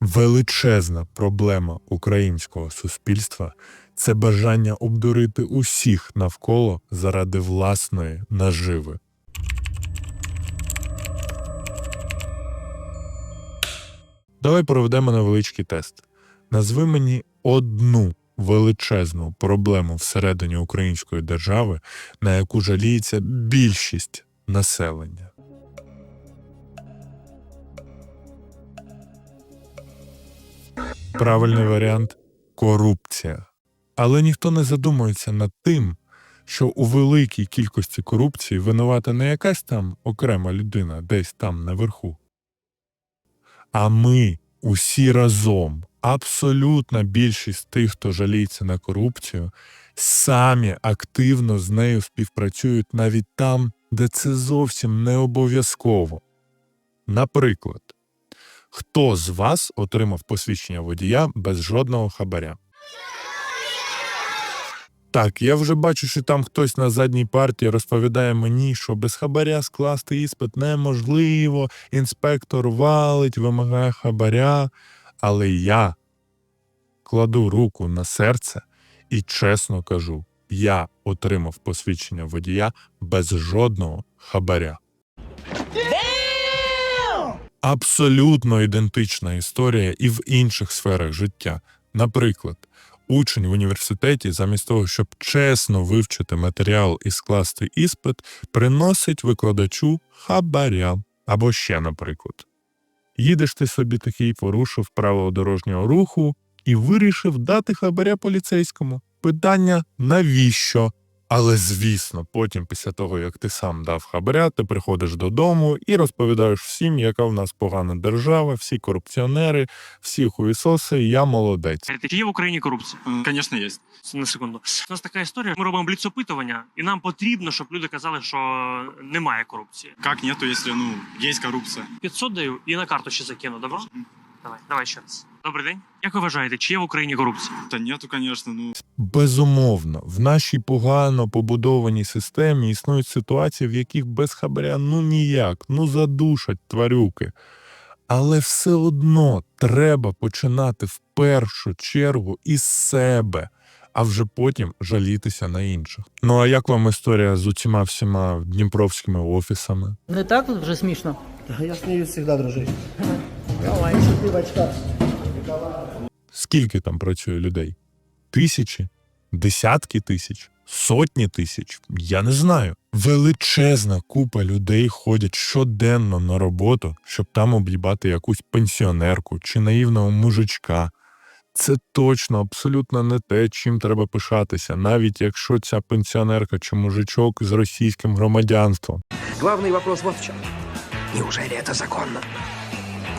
Величезна проблема українського суспільства це бажання обдурити усіх навколо заради власної наживи. Давай проведемо невеличкий тест. Назви мені одну величезну проблему всередині української держави, на яку жаліється більшість населення. Правильний варіант корупція. Але ніхто не задумується над тим, що у великій кількості корупції винувата не якась там окрема людина десь там наверху. А ми усі разом, абсолютна більшість тих, хто жаліється на корупцію, самі активно з нею співпрацюють навіть там, де це зовсім не обов'язково. Наприклад, хто з вас отримав посвідчення водія без жодного хабаря? Так, я вже бачу, що там хтось на задній партії розповідає мені, що без хабаря скласти іспит неможливо, інспектор валить, вимагає хабаря. Але я кладу руку на серце і чесно кажу: я отримав посвідчення водія без жодного хабаря. Абсолютно ідентична історія і в інших сферах життя. Наприклад, учень в університеті, замість того, щоб чесно вивчити матеріал і скласти іспит, приносить викладачу хабаря. Або ще, наприклад, їдеш ти собі такий, порушив правила дорожнього руху і вирішив дати хабаря поліцейському. Питання навіщо? Але звісно, потім, після того як ти сам дав хабаря, ти приходиш додому і розповідаєш всім, яка в нас погана держава, всі корупціонери, всі хуїсоси, я молодець. Чи є в Україні корупція? Конечно, есть. На секунду. У нас така історія. Ми робимо бліцопитування, і нам потрібно, щоб люди казали, що немає корупції. Как нету, если, ну, есть коррупция? 500 даю і на карту ще закину. Добро? Давай, давай ще раз. Добрий день. Як ви вважаєте, чи є в Україні корупція? Да нету, конечно, ну, Безумовно, в нашій погано побудованій системі існують ситуації, в яких без хабаря ну ніяк, ну задушать тварюки. Але все одно треба починати в першу чергу із себе, а вже потім жалітися на інших. Ну а як вам історія з усіма всіма дніпровськими офісами? Не так вже смішно? Я смеюсь всегда, дружище. Давай. Ты в очках. Скільки там працює людей? Тисячі, десятки тисяч, сотні тисяч. Я не знаю. Величезна купа людей ходять щоденно на роботу, щоб там об'їбати якусь пенсіонерку чи наївного мужичка. Це точно абсолютно не те, чим треба пишатися, навіть якщо ця пенсіонерка чи мужичок з російським громадянством. Главный вопрос в чем. Неужели это законно?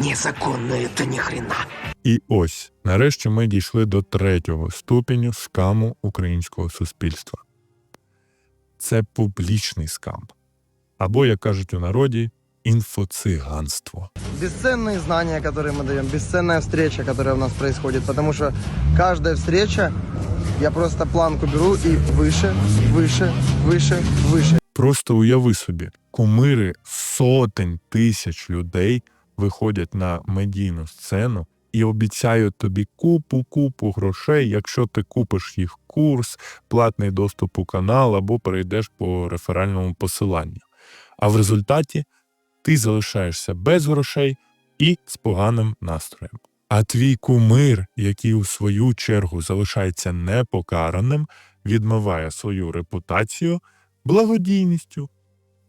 Незаконно это ни хрена. І ось, нарешті ми дійшли до третього ступеню скаму українського суспільства. Це публічний скам. Або, як кажуть у народі, інфоциганство. Бесценные знания, которые мы даем, бесценная встреча, которая у нас происходит, потому что каждая встреча, я просто планку беру и выше, выше, выше, выше. Просто уяви собі, кумири сотень тисяч людей виходять на медійну сцену і обіцяють тобі купу-купу грошей, якщо ти купиш їх курс, платний доступ у канал або перейдеш по реферальному посиланню. А в результаті ти залишаєшся без грошей і з поганим настроєм. А твій кумир, який у свою чергу залишається непокараним, відмиває свою репутацію благодійністю,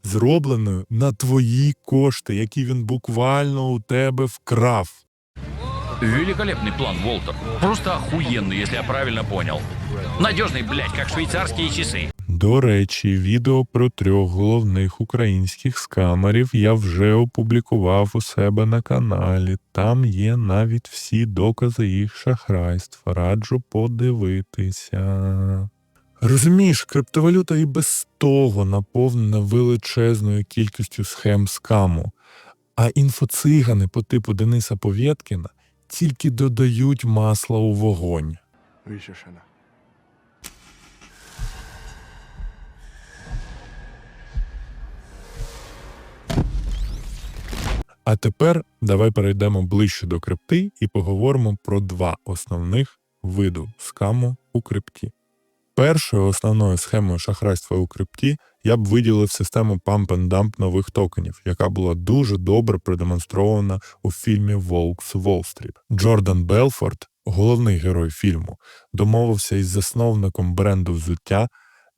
зробленою на твої кошти, які він буквально у тебе вкрав. Великолепный план, Волтер. Просто охуенный, если я правильно понял. Надежный, блядь, как швейцарские часы. До речі, відео про трьох головних українських скамерів я вже опублікував у себе на каналі. Там є навіть всі докази їх шахрайств. Раджу подивитися. Розумієш, криптовалюта і без того наповнена величезною кількістю схем скаму, а інфоцигани по типу Дениса Повєткіна тільки додають масла у вогонь. А тепер давай перейдемо ближче до крипти і поговоримо про два основних виду скаму у крипті. Першою основною схемою шахрайства у крипті я б виділив систему Pump and Dump нових токенів, яка була дуже добре продемонстрована у фільмі Волкс Уолл-стріт. Джордан Белфорд, головний герой фільму, домовився із засновником бренду взуття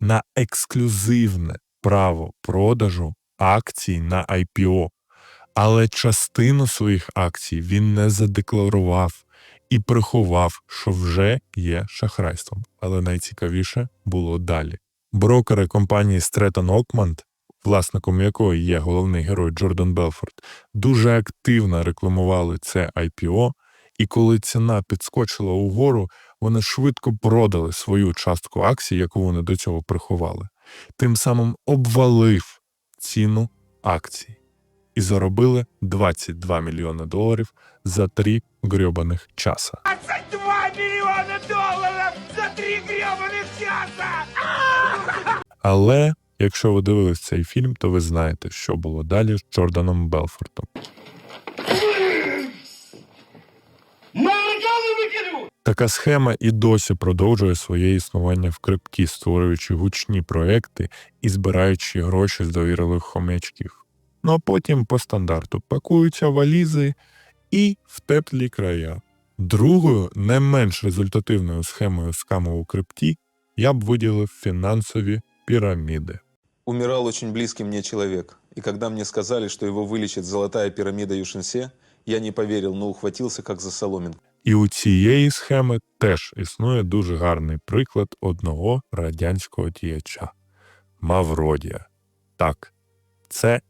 на ексклюзивне право продажу акцій на IPO, але частину своїх акцій він не задекларував і приховав, що вже є шахрайством. Але найцікавіше було далі. Брокери компанії Stratton Oakmont, власником якої є головний герой Джордан Белфорд, дуже активно рекламували це IPO, і коли ціна підскочила угору, вони швидко продали свою частку акцій, яку вони до цього приховали, тим самим обвалив ціну акцій і заробили 22 мільйони доларів за три грьобаних часа. 22 миллиона долларов за три гребаных часа! Але якщо ви дивились цей фільм, то ви знаєте, що було далі з Джорданом Белфортом. Така схема і досі продовжує своє існування в крипті, створюючи гучні проекти і збираючи гроші з довірливих хомячків. Ну а потім по стандарту пакуються валізи і в теплі края. Другою, не менш результативною схемою скаму у крипті я б виділив фінансові піраміди. Умирал очень близкий мне человек, и когда мне сказали, что его вылечит золотая пирамида Юшинсе, я не поверил, но ухватился как за соломинку. І у цієї схеми теж існує дуже гарний приклад одного радянського діяча Мавродія. Так, це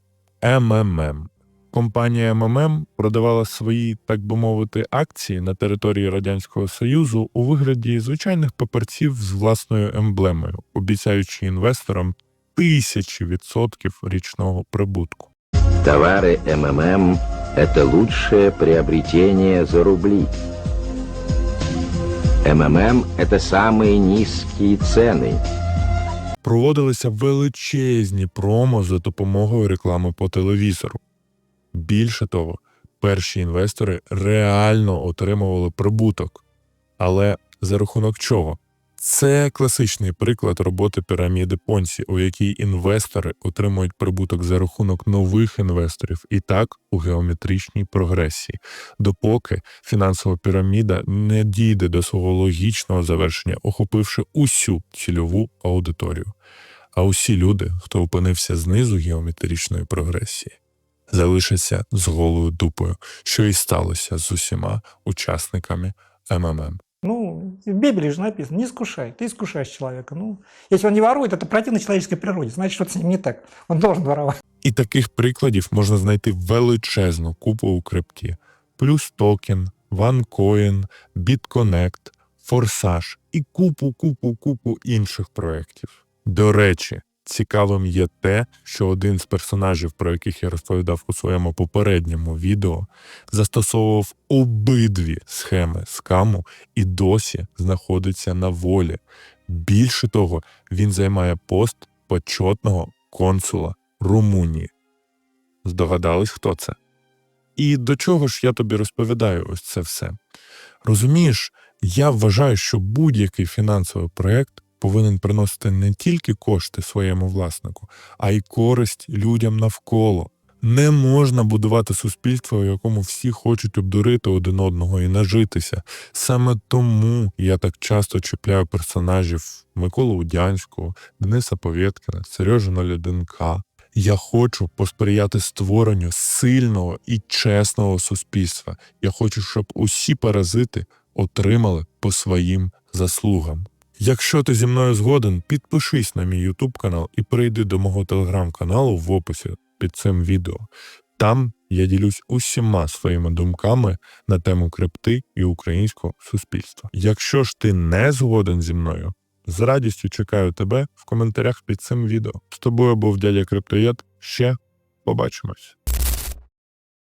МММ. Компанія МММ продавала свої, так би мовити, акції на території Радянського Союзу у вигляді звичайних паперців з власною емблемою, обіцяючи інвесторам тисячі відсотків річного прибутку. Товары МММ – это лучшее приобретение за рубли. МММ – это самые низкие цены. проводилися величезні промо за допомогою реклами по телевізору. Більше того, перші інвестори реально отримували прибуток. Але за рахунок чого? Це класичний приклад роботи піраміди Понсі, у якій інвестори отримують прибуток за рахунок нових інвесторів і так у геометричній прогресії, допоки фінансова піраміда не дійде до свого логічного завершення, охопивши усю цільову аудиторію. А усі люди, хто опинився знизу геометричної прогресії, залишаться з голою дупою, що і сталося з усіма учасниками МММ. Ну, в Библии же написано, не искушай, ты искушаешь человека. Ну, если он не ворует, это противно человеческой природе, значит, что-то с ним не так. Он должен воровать. І таких прикладів можна знайти величезну купу у крипті. Плюс токен, OneCoin, BitConnect, Forsage і купу, купу, купу інших проєктів. До речі, цікавим є те, що один з персонажів, про яких я розповідав у своєму попередньому відео, застосовував обидві схеми скаму і досі знаходиться на волі. Більше того, він займає пост почетного консула Румунії. Здогадались, хто це? І до чого ж я тобі розповідаю ось це все? Розумієш, я вважаю, що будь-який фінансовий проєкт повинен приносити не тільки кошти своєму власнику, а й користь людям навколо. Не можна будувати суспільство, у якому всі хочуть обдурити один одного і нажитися. Саме тому я так часто чіпляю персонажів Миколу Удянського, Дениса Повєткіна, Сережу Ноляденка. Я хочу посприяти створенню сильного і чесного суспільства. Я хочу, щоб усі паразити отримали по своїм заслугам. Якщо ти зі мною згоден, підпишись на мій YouTube канал і перейди до мого телеграм-каналу в описі під цим відео. Там я ділюсь усіма своїми думками на тему крипти і українського суспільства. Якщо ж ти не згоден зі мною, з радістю чекаю тебе в коментарях під цим відео. З тобою був дядя Криптоєд. Ще побачимось.